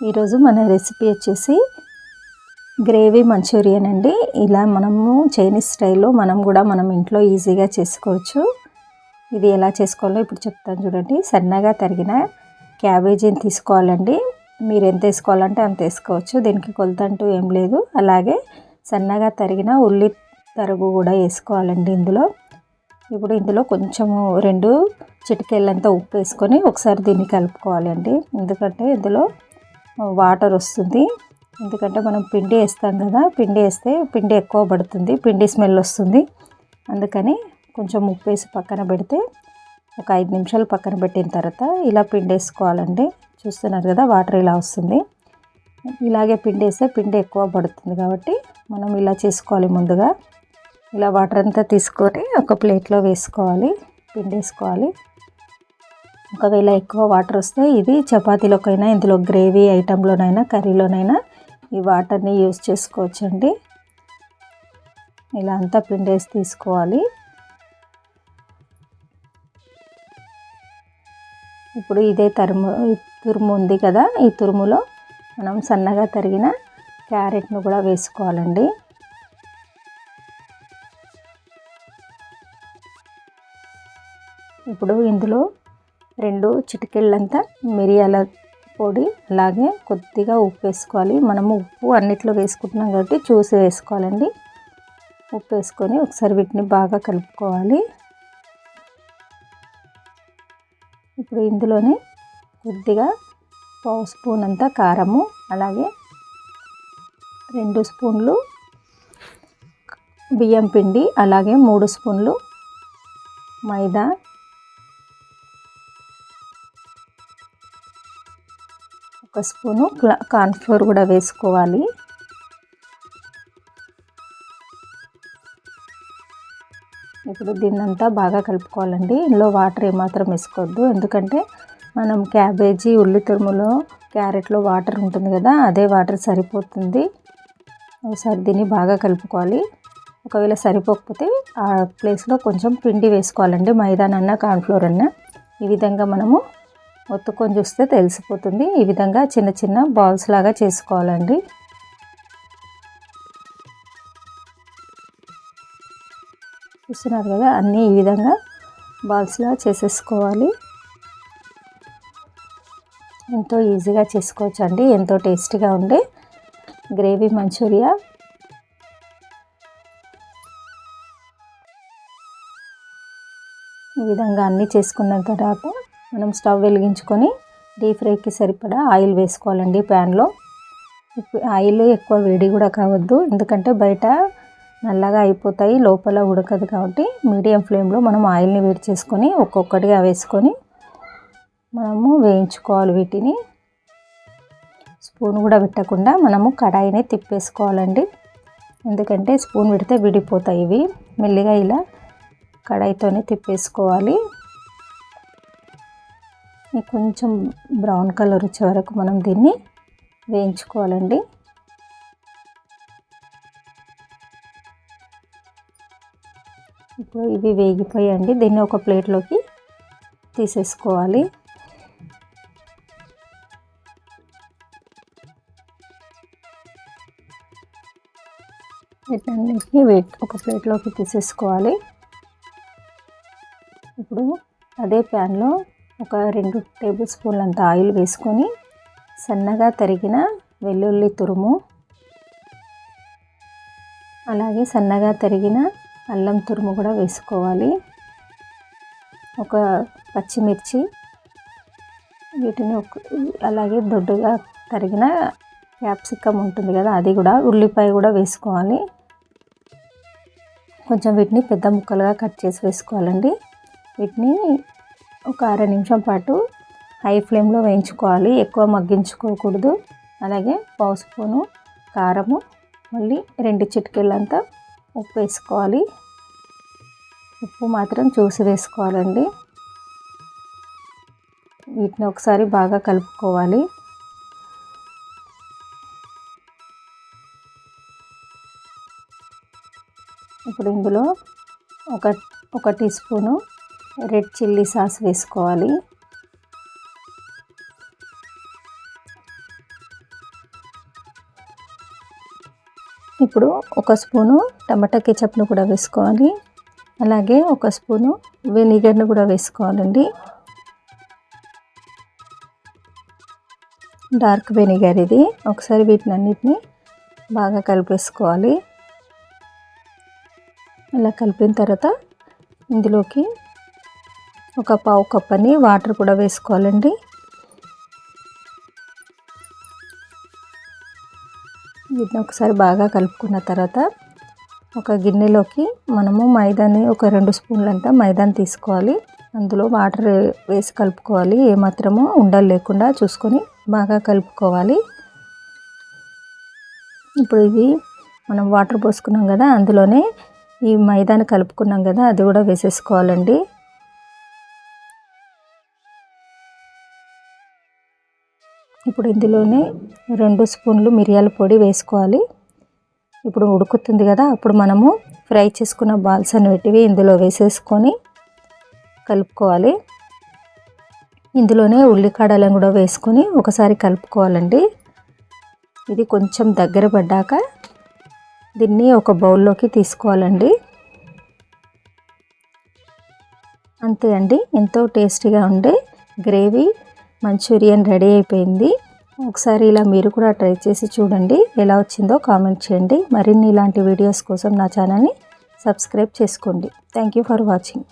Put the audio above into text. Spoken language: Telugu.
ఈరోజు మన రెసిపీ వచ్చేసి గ్రేవీ మంచూరియన్ అండి. ఇలా మనము చైనీస్ స్టైల్లో మనం కూడా మనం ఇంట్లో ఈజీగా చేసుకోవచ్చు. ఇది ఎలా చేసుకోవాలో ఇప్పుడు చెప్తాను చూడండి. సన్నగా తరిగిన క్యాబేజీని తీసుకోవాలండి. మీరు ఎంత వేసుకోవాలంటే అంత వేసుకోవచ్చు. దీనికి కొలత అంటూ ఏం లేదు. అలాగే సన్నగా తరిగిన ఉల్లి తరుగు కూడా వేసుకోవాలండి ఇందులో. ఇప్పుడు ఇందులో కొంచెము రెండు చిటికెళ్ళంతా ఉప్పు వేసుకొని ఒకసారి దీన్ని కలుపుకోవాలండి. ఎందుకంటే ఇందులో వాటర్ వస్తుంది. ఎందుకంటే మనం పిండి వేస్తాం కదా పిండి వేస్తే పిండి ఎక్కువ పడుతుంది పిండి స్మెల్ వస్తుంది. అందుకని కొంచెం ఉప్పు వేసి పక్కన పెడితే ఒక ఐదు నిమిషాలు పక్కన పెట్టిన తర్వాత ఇలా పిండి వేసుకోవాలండి. చూస్తున్నారు కదా వాటర్ ఇలా వస్తుంది. ఇలాగే పిండి వేస్తే పిండి ఎక్కువ పడుతుంది కాబట్టి మనం ఇలా చేసుకోవాలి ముందుగా. ఇలా వాటర్ అంతా తీసుకొని ఒక ప్లేట్లో వేసుకోవాలి పిండి వేసుకోవాలి. ఒకవేళ ఎక్కువ వాటర్ వస్తే ఇది చపాతీలోకైనా ఇందులో గ్రేవీ ఐటెంలోనైనా కర్రీలోనైనా ఈ వాటర్ని యూజ్ చేసుకోవచ్చండి. ఇలా అంతా పిండి తీసుకోవాలి. ఇప్పుడు ఇదే తరుము తురుము ఉంది కదా ఈ తురుములో మనం సన్నగా తరిగిన క్యారెట్ను కూడా వేసుకోవాలండి. ఇప్పుడు ఇందులో రెండు చిటికెళ్ళంతా మిరియాల పొడి అలాగే కొద్దిగా ఉప్పు వేసుకోవాలి. మనము ఉప్పు అన్నిట్లో వేసుకుంటున్నాం కాబట్టి చూసి వేసుకోవాలండి. ఉప్పు వేసుకొని ఒకసారి వీటిని బాగా కలుపుకోవాలి. ఇప్పుడు ఇందులోనే కొద్దిగా పావు స్పూన్ అంతా కారము అలాగే రెండు స్పూన్లు బియ్యం పిండి అలాగే మూడు స్పూన్లు మైదా ఒక స్పూను కార్న్ఫ్లోర్ కూడా వేసుకోవాలి. ఇప్పుడు దీన్నంతా బాగా కలుపుకోవాలండి. ఇందులో వాటర్ ఏమాత్రం వేసుకోవద్దు. ఎందుకంటే మనం క్యాబేజీ ఉల్లి తురుములో క్యారెట్లో వాటర్ ఉంటుంది కదా అదే వాటర్ సరిపోతుంది. ఒకసారి దీన్ని బాగా కలుపుకోవాలి. ఒకవేళ సరిపోకపోతే ఆ ప్లేస్లో కొంచెం పిండి వేసుకోవాలండి. మైదానన్నా కార్న్ఫ్లోర్ అన్న. ఈ విధంగా మనము ఒత్తుకొని చూస్తే తెలిసిపోతుంది. ఈ విధంగా చిన్న చిన్న బాల్స్ లాగా చేసుకోవాలండి. చూస్తున్నారు కదా అన్నీ ఈ విధంగా బాల్స్లా చేసేసుకోవాలి. ఎంతో ఈజీగా చేసుకోవచ్చు అండి ఎంతో టేస్టీగా ఉండే గ్రేవీ మంచూరియా. ఈ విధంగా అన్నీ చేసుకున్న తర్వాత మనం స్టవ్ వెలిగించుకొని డీప్ ఫ్రైకి సరిపడా ఆయిల్ వేసుకోవాలండి ప్యాన్లో. ఆయిల్ ఎక్కువ వేడి కూడా కావద్దు ఎందుకంటే బయట నల్లగా అయిపోతాయి లోపల ఉడకదు కాబట్టి మీడియం ఫ్లేమ్లో మనం ఆయిల్ని వేడి చేసుకొని ఒక్కొక్కటిగా వేసుకొని మనము వేయించుకోవాలి వీటిని. స్పూన్ కూడా పెట్టకుండా మనము కడాయిని తిప్పేసుకోవాలండి ఎందుకంటే స్పూన్ పెడితే విడిపోతాయి ఇవి. మెల్లిగా ఇలా కడాయితోనే తిప్పేసుకోవాలి. కొంచెం బ్రౌన్ కలర్ వచ్చే వరకు మనం దీన్ని వేయించుకోవాలండి. ఇప్పుడు ఇవి వేగిపోయాయండి. దీన్ని ఒక ప్లేట్లోకి తీసేసుకోవాలి. వీటన్నిటిని వెయిట్ ఒక ప్లేట్లోకి తీసేసుకోవాలి. ఇప్పుడు అదే ప్యాన్లో ఒక రెండు టేబుల్ స్పూన్లంత ఆయిల్ వేసుకొని సన్నగా తరిగిన వెల్లుల్లి తురుము అలాగే సన్నగా తరిగిన అల్లం తురుము కూడా వేసుకోవాలి. ఒక పచ్చిమిర్చి వీటిని ఒక అలాగే దొడ్డుగా తరిగిన క్యాప్సికమ్ ఉంటుంది కదా అది కూడా ఉల్లిపాయ కూడా వేసుకోవాలి. కొంచెం వీటిని పెద్ద ముక్కలుగా కట్ చేసి వేసుకోవాలండి. వీటిని ఒక అర నిమిషం పాటు హై ఫ్లేమ్లో వేయించుకోవాలి. ఎక్కువ మగ్గించుకోకూడదు. అలాగే పావు స్పూను కారము మళ్ళీ రెండు చిటికెళ్ళంతా ఉప్పు వేసుకోవాలి. ఉప్పు మాత్రం చూసి వేసుకోవాలండి. వీటిని ఒకసారి బాగా కలుపుకోవాలి. ఇప్పుడు ఇందులో ఒక ఒక teaspoon red chilli sauce వేసుకోవాలి. ఇప్పుడు ఒక స్పూను టమాటా కెచప్ను కూడా వేసుకోవాలి. అలాగే ఒక స్పూను వెనిగర్ను కూడా వేసుకోవాలండి. డార్క్ వెనిగర్ ఇది. ఒకసారి వీటిని అన్నిటిని బాగా కలిపేసుకోవాలి. అలా కలిపిన తర్వాత ఇందులోకి ఒక పావు కప్ అని వాటర్ కూడా వేసుకోవాలండి. వీటిని ఒకసారి బాగా కలుపుకున్న తర్వాత ఒక గిన్నెలోకి మనము మైదాని ఒక రెండు స్పూన్లంతా మైదాని తీసుకోవాలి. అందులో వాటర్ వేసి కలుపుకోవాలి. ఏమాత్రము ఉండలు లేకుండా చూసుకొని బాగా కలుపుకోవాలి. ఇప్పుడు ఇది మనం వాటర్ పోసుకున్నాం కదా అందులోనే ఈ మైదాని కలుపుకున్నాం కదా అది కూడా వేసేసుకోవాలండి. ఇప్పుడు ఇందులోనే రెండు స్పూన్లు మిరియాల పొడి వేసుకోవాలి. ఇప్పుడు ఉడుకుతుంది కదా అప్పుడు మనము ఫ్రై చేసుకున్న బాల్స్ అనేటివి ఇందులో వేసేసుకొని కలుపుకోవాలి. ఇందులోనే ఉల్లికాడలను కూడా వేసుకొని ఒకసారి కలుపుకోవాలండి. ఇది కొంచెం దగ్గర పడ్డాక దీన్ని ఒక బౌల్లోకి తీసుకోవాలండి. అంతే అండి ఎంతో టేస్టీగా ఉండే గ్రేవీ మంచూరియన్ రెడీ అయిపోయింది. ఒకసారి ఇలా మీరు కూడా ట్రై చేసి చూడండి. ఎలా వచ్చిందో కామెంట్ చేయండి. మరిన్ని ఇలాంటి వీడియోస్ కోసం నా ఛానల్ని సబ్స్క్రైబ్ చేసుకోండి. Thank you for watching.